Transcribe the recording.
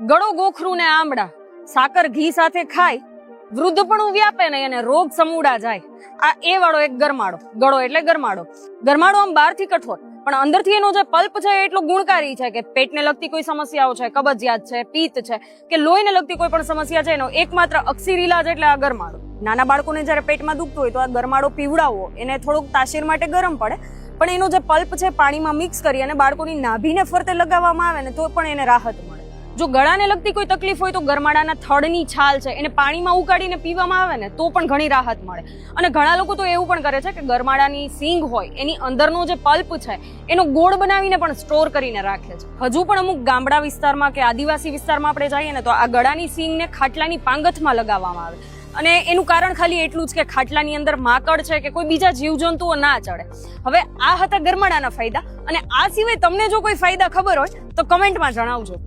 ગળો ગોખરું ને આમળા. સાકર ઘી સાથે ખાય. વૃદ્ધપણું વ્યાપે નહીં એને રોગ સમૂડા જાય. આ એ વાળો એક ગરમાડો. ગળો એટલે ગરમાડો. ગરમાડો આમ બહારથી કઠોર. પણ અંદરથી એનો જે પલ્પ છે એટલો ગુણકારી છે કે પેટને લગતી કોઈ સમસ્યાઓ છે, કબજિયાત છે પિત્ત છે, કે લોહીને લગતી કોઈ પણ સમસ્યા છે એનો એકમાત્ર અક્ષીર ઇલાજ એટલે આ ગરમાડો. નાના બાળકોને જ્યારે પેટમાં દુખતું હોય તો આ ગરમાડો પીવડાવવો એને થોડુંક તાસીર માટે ગરમ પડે. પણ એનો જે પલ્પ છે પાણીમાં મિક્સ કરી અને બાળકોની નાભીને ફરતે લગાવવામાં આવે ને તો પણ એને રાહત મળે. જો ગળાને લગતી કોઈ તકલીફ હોય તો ગરમાડાના થડની છાલ છે, એને પાણીમાં ઉકાળીને પીવામાં આવે ને તો પણ ઘણી રાહત મળે. અને ઘણા લોકો તો એવું પણ કરે છે કે ગરમાડાની સિંગ હોય, એની અંદરનો જે પલ્પ છે, એનો ગોળ બનાવીને પણ સ્ટોર કરીને રાખે છે. હજુ પણ અમુક ગામડા વિસ્તારમાં કે આદિવાસી વિસ્તારમાં આપણે જઈએ ને તો આ ગળાની સિંગને ખાટલાની પાંગથમાં લગાવવામાં આવે. અને એનું કારણ ખાલી એટલું જ કે ખાટલાની અંદર માકડ છે કે કોઈ બીજા જીવજંતુઓ ના ચડે. હવે આ હતા ગરમાડાના ફાયદા, અને આ સિવાય તમને જો કોઈ ફાયદા ખબર હોય તો કમેન્ટમાં જણાવજો.